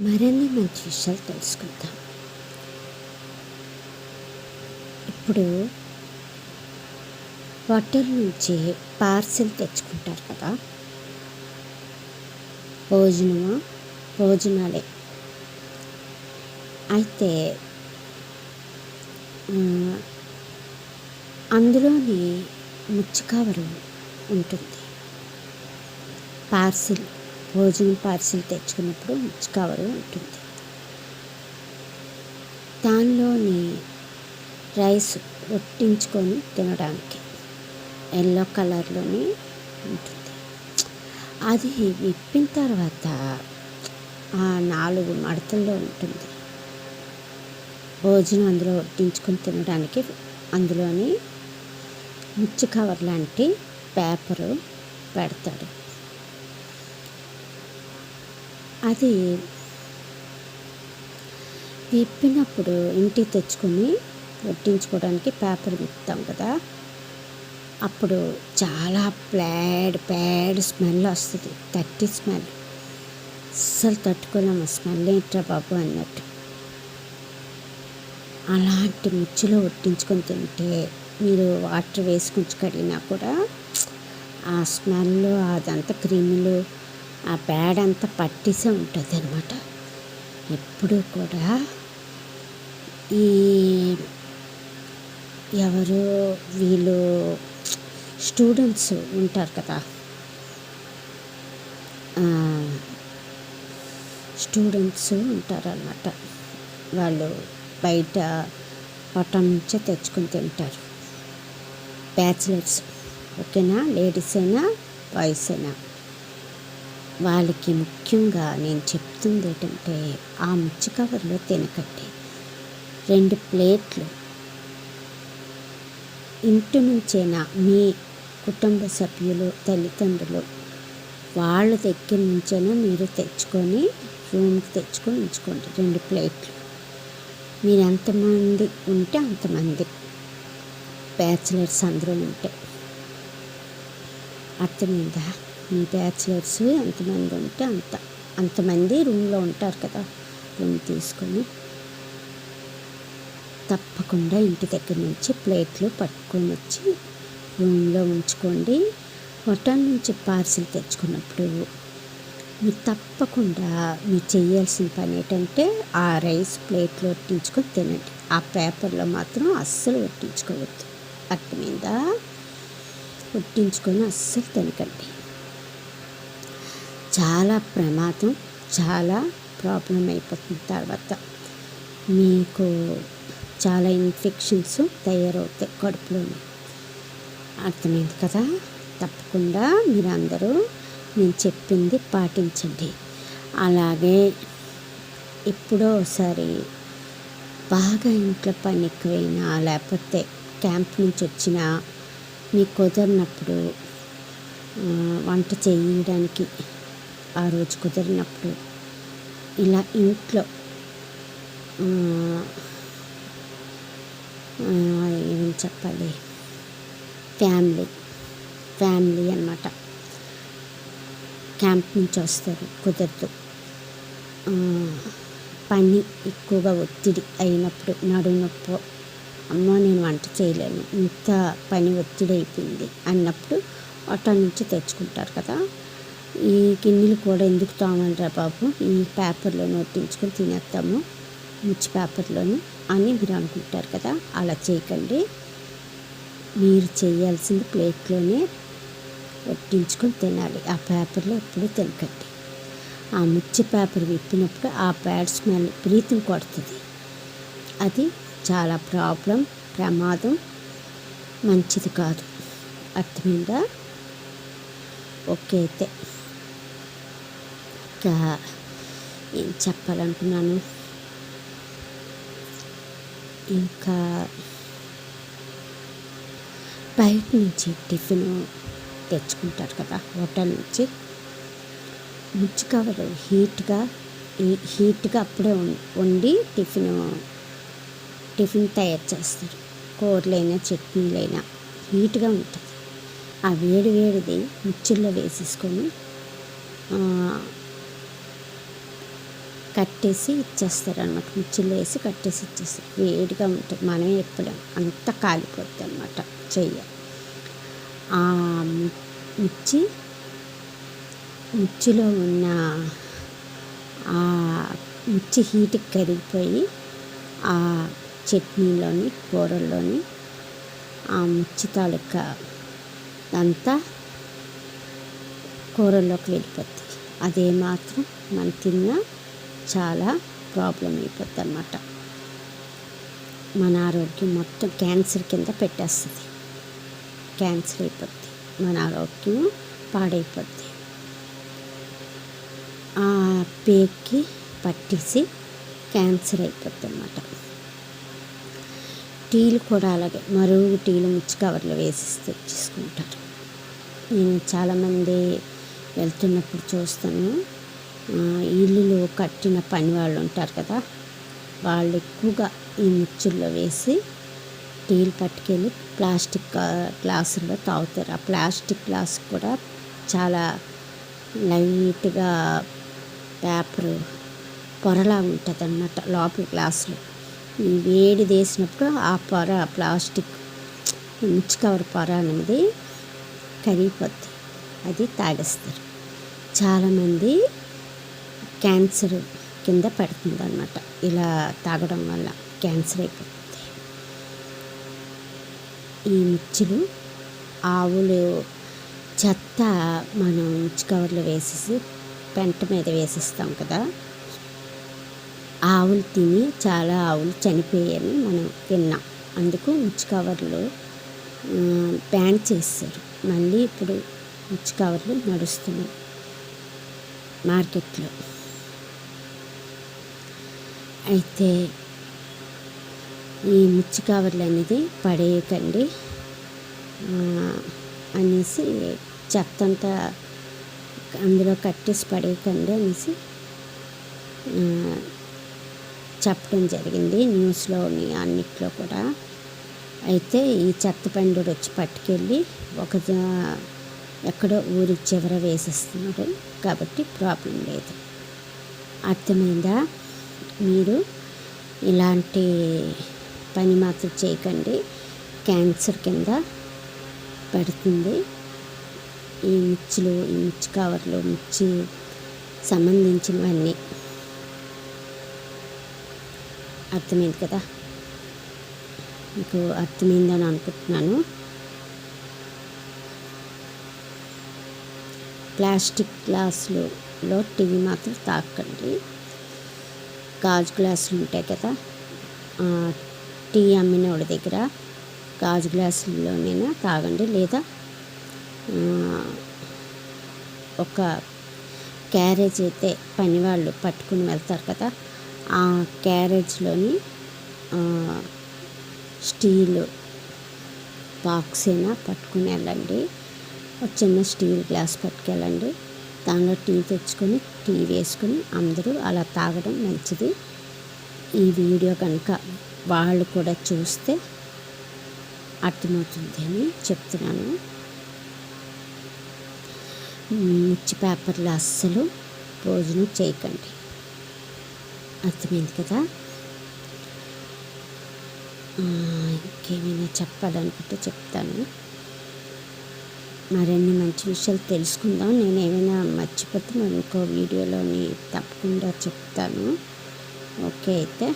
మరిన్ని మంచి విషయాలు తెలుసుకుందాం. ఇప్పుడు హోటల్ నుంచి పార్సిల్ తెచ్చుకుంటారు కదా. భోజనము? భోజనాలే. అయితే అందులోని ముచ్చు కవరు ఉంటుంది. పార్సిల్ భోజనం పార్సిల్ తెచ్చుకున్నప్పుడు ముచ్చు కవరు ఉంటుంది. దానిలోని రైస్ ఒట్టించుకొని తినడానికి ఎల్లో కలర్లోని ఉంటుంది. అది విప్పిన తర్వాత ఆ నాలుగు మడతల్లో ఉంటుంది. భోజనం అందులో ఒట్టించుకొని తినడానికి అందులోని ముచ్చు కవర్ లాంటి పేపరు పెడతాడు. అది విప్పినప్పుడు ఇంటికి తెచ్చుకొని వడ్డించుకోవడానికి పేపర్ విప్పుతాం కదా. అప్పుడు చాలా బ్యాడ్ బ్యాడ్ స్మెల్ వస్తుంది. తట్టి స్మెల్. అస్సలు తట్టుకోలేము. స్మెల్ ఏంట్రా బాబు అన్నట్టు. అలాంటి ముచ్చులో వడ్డించుకొని తింటే మీరు వాటర్ వేసి కొంచెం కడిగినా కూడా ఆ స్మెల్ అదంతా క్రిములు ఆ పేడంతా అంతా పట్టేసే ఉంటుంది అనమాట ఎప్పుడూ కూడా ఈ ఎవరు వీళ్ళు స్టూడెంట్స్ ఉంటారు కదా స్టూడెంట్స్ ఉంటారన్నమాట. వాళ్ళు బయట పట్టణం నుంచే తెచ్చుకొని తింటారు. బ్యాచిలర్స్. ఓకేనా? లేడీస్ అయినా బాయ్స్ అయినా. వాళ్ళకి ముఖ్యంగా నేను చెప్తుంది ఏంటంటే ఆ ముచ్చు కవర్లో తినకండి రెండు ప్లేట్లు ఇంటి నుంచైనా మీ కుటుంబ సభ్యులు తల్లిదండ్రులు వాళ్ళ దగ్గర నుంచైనా మీరు తెచ్చుకొని రూమ్కి తెచ్చుకొని ఉంచుకోండి. రెండు ప్లేట్లు. మీరు ఎంతమంది ఉంటే అంతమంది. బ్యాచిలర్స్ అందరూ ఉంటే. అర్థమైందా? బ్యాచిలర్స్ ఎంతమంది ఉంటే అంత అంతమంది రూమ్లో ఉంటారు కదా రూమ్ తీసుకొని. తప్పకుండా ఇంటి దగ్గర నుంచి ప్లేట్లు పట్టుకొని వచ్చి రూమ్లో ఉంచుకోండి. హోటల్ నుంచి పార్సిల్ తెచ్చుకున్నప్పుడు మీరు తప్పకుండా మీరు చేయాల్సిన పని ఏంటంటే ఆ రైస్ ప్లేట్లో వట్టించుకొని తినండి. ఆ పేపర్లో మాత్రం అస్సలు వట్టించుకోవద్దు. అర్థమైందా? వట్టించుకొని అస్సలు తినకండి. చాలా ప్రమాదం చాలా ప్రాబ్లం అయిపోతుంది తర్వాత. మీకు చాలా ఇన్ఫెక్షన్స్ తయారవుతాయి కడుపులోని. అర్థమైంది కదా? తప్పకుండా మీరు అందరూ నేను చెప్పింది పాటించండి. అలాగే ఎప్పుడో ఒకసారి బాగా ఇంట్లో పని ఎక్కువైనా లేకపోతే క్యాంప్ నుంచి వచ్చినా మీకు కుదరినప్పుడు వంట చేయడానికి ఆ రోజు కుదిరినప్పుడు ఇలా ఇంట్లో ఆ, ఏమని చెప్పాలి? ఫ్యామిలీ ఫ్యామిలీ అన్నమాట. క్యాంప్ నుంచి వస్తారు కుదరదు. పని ఎక్కువగా ఒత్తిడి అయినప్పుడు నడుము అమ్మో నేను వంట చేయలేను ఇంత పని ఒత్తిడి అయిపోయింది అన్నప్పుడు హోటల్ నుంచి తెచ్చుకుంటారు కదా. ఈ గిన్నెలు కూడా ఎందుకు తోమంటారా బాబు? ఈ పేపర్లో నోటించుకొని తినేస్తాము. మిర్చి పేపర్లోని అని మీరు అనుకుంటారు కదా అలా చేయకండి. మీరు చేయాల్సింది ప్లేట్లోనే ఒట్టించుకొని తినాలి. ఆ పేపర్లో ఎప్పుడూ తినకండి. ఆ మిర్చి పేపర్ విప్పినప్పుడు ఆ బ్యాడ్ స్మెల్ ప్రీతిని కొడుతుంది. అది చాలా ప్రాబ్లం ప్రమాదం. మంచిది కాదు. అర్థమైందా? ఓకే అయితే. ఇంకా ఏం చెప్పాలనుకున్నాను ఇంకా బయట నుంచి టిఫిన్ తెచ్చుకుంటారు కదా హోటల్ నుంచి. ముచ్చు కవర్ హీట్గా హీట్గా అప్పుడే వం- వండి టిఫిన్ టిఫిన్ తయారు చేస్తారు. కూరలైనా చట్నీలైనా హీట్గా ఉంటుంది. ఆ వేడి వేడిది ముచ్చుల్లో వేసేసుకొని కట్టేసి ఇచ్చేస్తారు అనమాట మిర్చిలో వేసి కట్టేసి ఇచ్చేస్తారు. వేడిగా ఉంటుంది. మనమే ఎప్పలేం అంత కాలిపోద్ది అనమాట చెయ్యి. ఆ ముచ్చి మిర్చి మిర్చిలో ఉన్న ఆ మిర్చి హీట్కి కరిగిపోయి ఆ చట్నీలోని కూరల్లోని ఆ మిర్చి తాలూకా అంతా కూరల్లోకి వెళ్ళిపోద్ది. అదే మాత్రం మనం తిన్నా చాలా ప్రాబ్లం అయిపోద్ది అనమాట మన ఆరోగ్యం మొత్తం క్యాన్సర్ కింద పెట్టేస్తుంది. క్యాన్సర్ అయిపోద్ది. మన ఆరోగ్యం పాడైపోద్ది. ఆ పేక్కి పట్టేసి క్యాన్సర్ అయిపోద్ది అనమాట టీలు కూడా అలాగే మరుగు టీలు ముచ్చి కవర్లో వేసి తెచ్చేసుకుంటారు. నేను చాలామంది వెళ్తున్నప్పుడు చూస్తాను. ఇల్లులు కట్టిన పని వాళ్ళు ఉంటారు కదా వాళ్ళు ఎక్కువగా ఈ ముచ్చుల్లో వేసి టీలు పట్టుకెళ్ళి ప్లాస్టిక్ గ్లాసుల్లో తాగుతారు. ఆ ప్లాస్టిక్ గ్లాస్ కూడా చాలా లైట్గా పేపర్ పొరలా ఉంటుంది అన్నమాట లోపల గ్లాసులు. ఈ వేడి వేసినప్పుడు ఆ పొర ప్లాస్టిక్ ముచ్చి కవర్ పొర అనేది కరిగిపోద్ది అది తాగేస్తారు. చాలామంది క్యాన్సర్ కింద పడుతుంది అనమాట ఇలా తాగడం వల్ల క్యాన్సర్. అయిపోతుంది ఈ మిర్చిలు ఆవులు చెత్త మనం మిర్చి కవర్లో వేసేసి పెంట మీద వేసేస్తాం కదా. ఆవులు తిని చాలా ఆవులు చనిపోయాయని మనం తిన్నాం అందుకు మిర్చి కవర్లు ప్యాన్ బ్యాన్ చేస్తారు మళ్ళీ ఇప్పుడు మిర్చి కవర్లు నడుస్తున్నాయి మార్కెట్లో. అయితే ఈ ముచ్చి కవర్లు అనేది పడేయకండి అనేసి చెత్త అంతా అందులో కట్టేసి పడేయకండి అనేసి చెప్పడం జరిగింది న్యూస్లోని అన్నిట్లో కూడా. అయితే ఈ చెత్త పండుడు వచ్చి పట్టుకెళ్ళి ఒక ఎక్కడో ఊరి చివర వేసేస్తున్నారు. కాబట్టి ప్రాబ్లం లేదు. అర్థమైందా? మీరు ఇలాంటి పని మాత్రం చేయకండి. క్యాన్సర్ కింద పడుతుంది. ఈ ముచ్చులు ఈ ముచ్చు కవర్లు ముచ్చి సంబంధించినవన్నీ. అర్థమైంది కదా? మీకు అర్థమైందని అనుకుంటున్నాను. ప్లాస్టిక్ గ్లాసులలో టీవీ మాత్రం తాకండి. గాజు గ్లాసులు ఉంటాయి కదా టీ అమ్మిన వాళ్ళ దగ్గర గాజు గ్లాసుల్లోనైనా తాగండి. లేదా ఒక క్యారేజ్ అయితే పని వాళ్ళు పట్టుకుని వెళ్తారు కదా ఆ క్యారేజ్లోని స్టీల్ బాక్స్ అయినా పట్టుకుని వెళ్ళండి. ఒక చిన్న స్టీల్ గ్లాస్ పట్టుకెళ్ళండి. ఖచ్చితంగా టీ తెచ్చుకొని టీ వేసుకొని అందరూ అలా తాగడం మంచిది. ఈ వీడియో కనుక వాళ్ళు కూడా చూస్తే అర్థమవుతుంది అని చెప్తున్నాను. మిర్చి పేపర్లు అస్సలు భోజనం చేయకండి. అర్థమైంది కదా? ఇంకేమైనా చెప్పాలనుకుంటే చెప్తాను. మరిన్ని మంచి విషయాలు తెలుసుకుందాం. నేను ఏమైనా మర్చిపోతే మరి ఇంకో వీడియోలోని తప్పకుండా చెప్తాను. ఓకే అయితే.